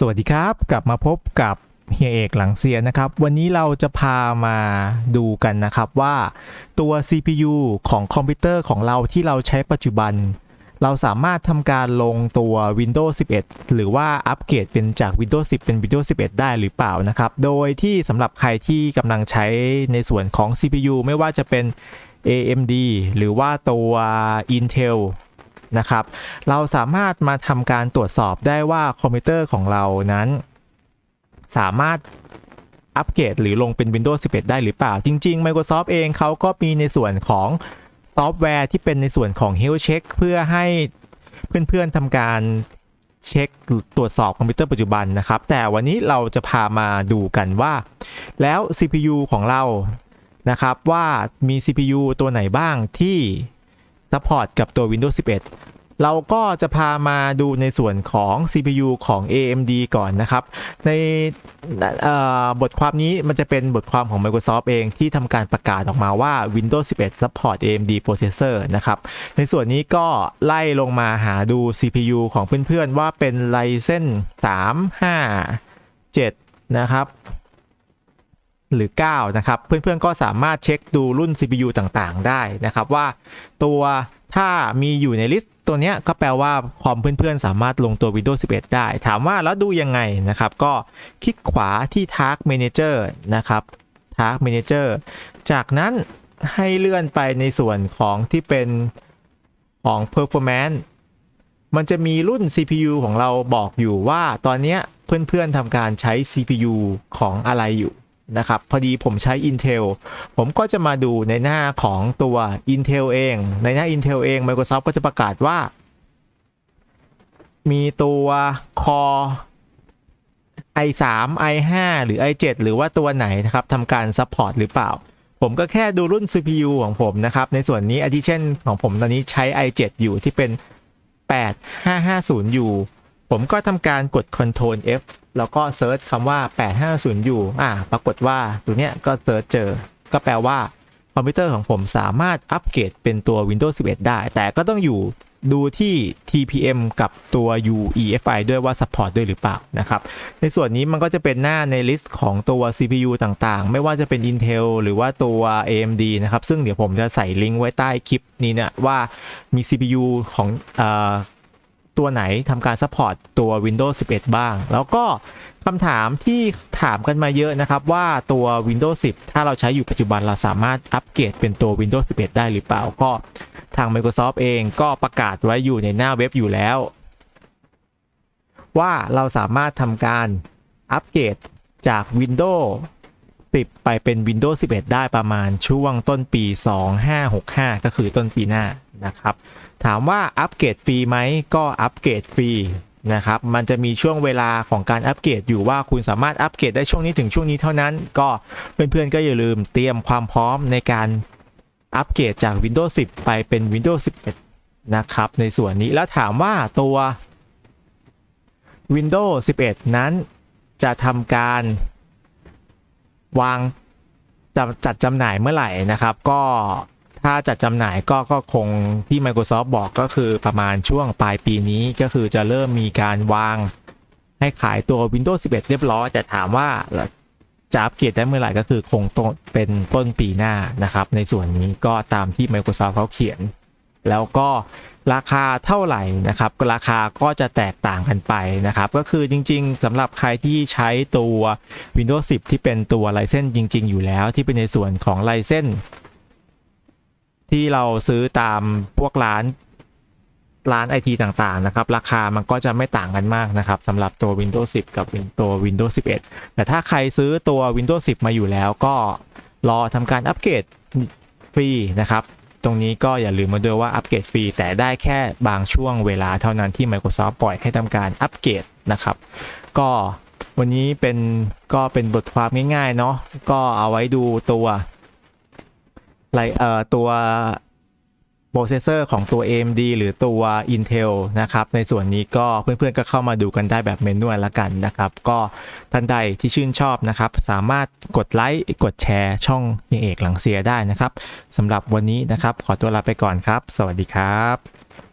สวัสดีครับ กลับมาพบกับเฮียเอกหลังเซียนนะครับ วันนี้เราจะพามาดูกันนะครับว่าตัว CPU ของคอมพิวเตอร์ของเราที่เราใช้ปัจจุบัน เราสามารถทำการลงตัว Windows 11 หรือว่าอัปเกรดเป็นจาก Windows 10 เป็น Windows 11 ได้หรือเปล่านะครับ โดยที่สำหรับใครที่กำลังใช้ในส่วนของ CPU ไม่ว่าจะเป็น AMD หรือว่าตัว Intel นะครับ เราสามารถมาทำการตรวจสอบได้ว่าคอมพิวเตอร์ของเรานั้น สามารถอัปเกรดหรือลงเป็น Windows 11 ได้หรือเปล่า จริง ๆ Microsoft เองเขาก็มีในส่วนของซอฟต์แวร์ที่เป็นในส่วนของ Health Check เพื่อให้เพื่อนๆทำการเช็คตรวจสอบคอมพิวเตอร์ปัจจุบันนะครับ แต่วันนี้เราจะพามาดูกันว่า แล้ว CPU ของเรานะครับว่ามี CPU ตัวไหนบ้างที่ ซัพพอร์ตกับตัว Windows 11 เราก็จะพามาดูในส่วนของ CPU ของ AMD ก่อนนะครับ ในบทความนี้มันจะเป็นบทความของ Microsoft เองที่ทำการประกาศออกมาว่า Windows 11 support AMD processor นะครับ ในส่วนนี้ก็ไล่ลงมาหาดู CPU ของเพื่อนๆ ว่าเป็น Ryzen 3 5 7 นะครับ หรือ 9 นะครับ เพื่อนๆก็สามารถเช็คดูรุ่น CPU ต่างๆ ได้นะครับ ว่าตัวถ้ามีอยู่ในลิสต์ตัวนี้ก็แปลว่าคอมเพื่อนๆ สามารถลงตัว Windows 11 ได้ ถามว่าแล้วดูยังไงนะครับ ก็คลิกขวาที่ Task Manager นะครับ Task Manager จากนั้นให้เลื่อนไปในส่วนของที่เป็นของ Performance มันจะมีรุ่น CPU ของเราบอกอยู่ว่าตอนนี้เพื่อนๆทำการใช้ CPU ของอะไรอยู่ นะครับ พอดีผมใช้ Intel ผมก็จะมาดูในหน้าของตัว Intel เอง ในหน้า Intel เอง Microsoft ก็จะประกาศว่า มีตัว Core i3 i5 หรือ i7 หรือว่าตัวไหนนะครับทำการ support หรือเปล่า ผมก็แค่ดูรุ่น CPU ของผมนะครับ ในส่วนนี้ addition ของผมตอนนี้ใช้ i7 อยู่ที่เป็น 8550U ผมก็ทำการกด Ctrl F แล้วก็เซิร์ชคำว่า 850U อ่า ปรากฏว่าตัวเนี้ยก็เซิร์ชเจอ ก็แปลว่าคอมพิวเตอร์ของผมสามารถอัปเกรดเป็นตัว Windows 11 ได้ แต่ก็ต้องอยู่ดูที่ TPM กับตัว UEFI ด้วยว่า support ด้วยหรือเปล่านะครับ ในส่วนนี้มันก็จะเป็นหน้าในลิสต์ของตัว CPU ต่างๆ ไม่ว่าจะเป็น Intel หรือว่าตัว AMD นะครับ ซึ่งเดี๋ยวผมจะใส่ลิงก์ไว้ใต้คลิปนี้เนี่ยว่ามี CPU ของอ ตัวไหนทำการ support ตัว Windows 11 บ้าง แล้วก็คำถามที่ถามกันมาเยอะนะครับ ว่าตัว Windows 10 ถ้าเราใช้อยู่ปัจจุบันเราสามารถอัปเกรดเป็นตัว Windows 11 ได้หรือเปล่าก็ทาง Microsoft เองก็ประกาศไว้อยู่ในหน้าเว็บอยู่แล้ว ว่าเราสามารถทำการอัปเกรดจาก Windows 10ไปเป็น Windows 11 ได้ประมาณช่วงต้นปี 2565 ก็คือต้นปีหน้านะครับ ถามว่าอัปเกรดฟรีไหมก็อัปเกรดฟรีนะครับ มันจะมีช่วงเวลาของการอัปเกรดอยู่ว่าคุณสามารถอัปเกรดได้ช่วงนี้ถึงช่วงนี้เท่านั้น ก็เพื่อนๆก็อย่าลืมเตรียมความพร้อมในการอัปเกรดจาก Windows 10 ไปเป็น Windows 11 นะครับ ในส่วนนี้แล้วถามว่าตัว Windows 11 นั้นจะทำการ วางจะจัดจำหน่ายเมื่อไหร่นะครับ ก็ถ้าจัดจำหน่ายก็ก็คงที่ Microsoft บอกก็คือประมาณช่วงปลายปีนี้ก็คือจะเริ่มมีการวางให้ขายตัว Windows 11 เรียบร้อย แต่ถามว่าจะอัปเกรดได้เมื่อไหร่ก็คือคงต้นเป็นต้นปีหน้านะครับ ในส่วนนี้ก็ตามที่ Microsoft เขาเขียน แล้วก็ ราคาเท่าไหร่นะครับราคาก็จะแตกต่างกันไปนะครับก็คือจริง ๆสำหรับใครที่ใช้ตัว Windows 10 ที่เป็นตัวไลเซนจริง ๆ อยู่แล้วที่เป็นในส่วนของไลเซนที่เราซื้อตามพวกร้านร้านไอทีต่างๆนะครับ ราคามันก็จะไม่ต่างกันมากนะครับสำหรับตัว Windows 10 กับตัว Windows 11 แต่ถ้าใครซื้อตัว Windows 10 มาอยู่แล้วก็รอทำการอัปเกรดฟรีนะครับ ตรงนี้ก็อย่าลืมมาด้วยว่าอัปเกรดฟรีแต่ได้แค่บางช่วงเวลาเท่านั้นที่ Microsoft ปล่อยให้ทำการอัปเกรดนะครับ ก็วันนี้เป็นก็เป็นบทความง่ายๆเนาะก็เอาไว้ดูตัวไรเอ่อตัว รเซสเซอร์ของตัว AMD หรือตัว Intel นะครับ ในส่วนนี้ก็เพื่อนๆก็เข้ามาดูกันได้แบบเมนูละกันนะครับ ก็ท่านใดที่ชื่นชอบนะครับ สามารถกดไลค์กดแชร์ช่องเอกหลังเสียได้นะครับสำหรับวันนี้นะครับ ขอตัวลาไปก่อนครับ สวัสดีครับ